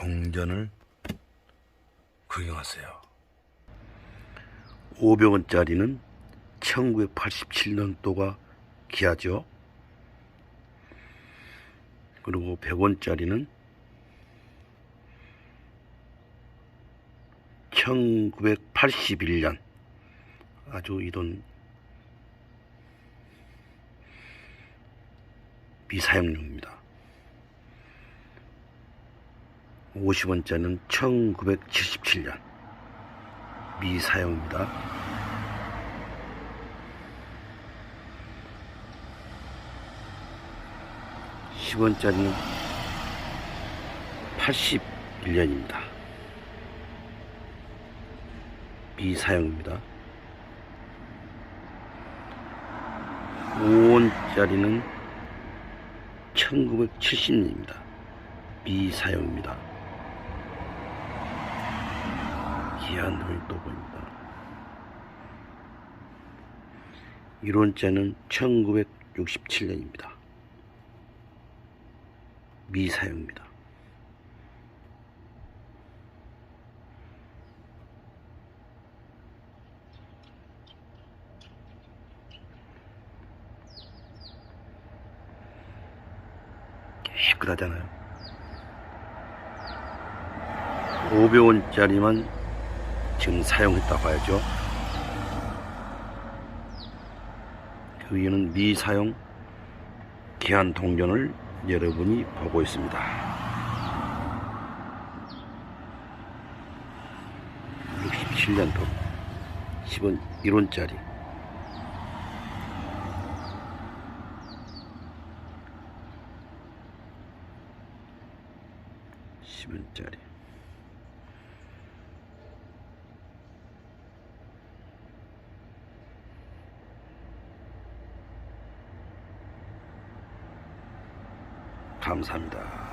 동전을 구경하세요. 500원짜리는 1987년도가 기하죠. 그리고 100원짜리는 1981년 아주 이돈 미사용료입니다. 50원짜리는 1977년 미사용입니다. 십 원짜리는 81년입니다. 미사용입니다. 5원짜리는 1970년입니다. 미사용입니다. 기한 돈이 또 보입니다. 1원짜리는 1967년입니다. 미사용입니다. 깨끗하잖아요. 500원짜리만 지금 사용했다 봐야죠. 그 위에는 미사용 기한 동전을 여러분이 보고 있습니다. 67년도 10원 1원짜리 십 원짜리 감사합니다.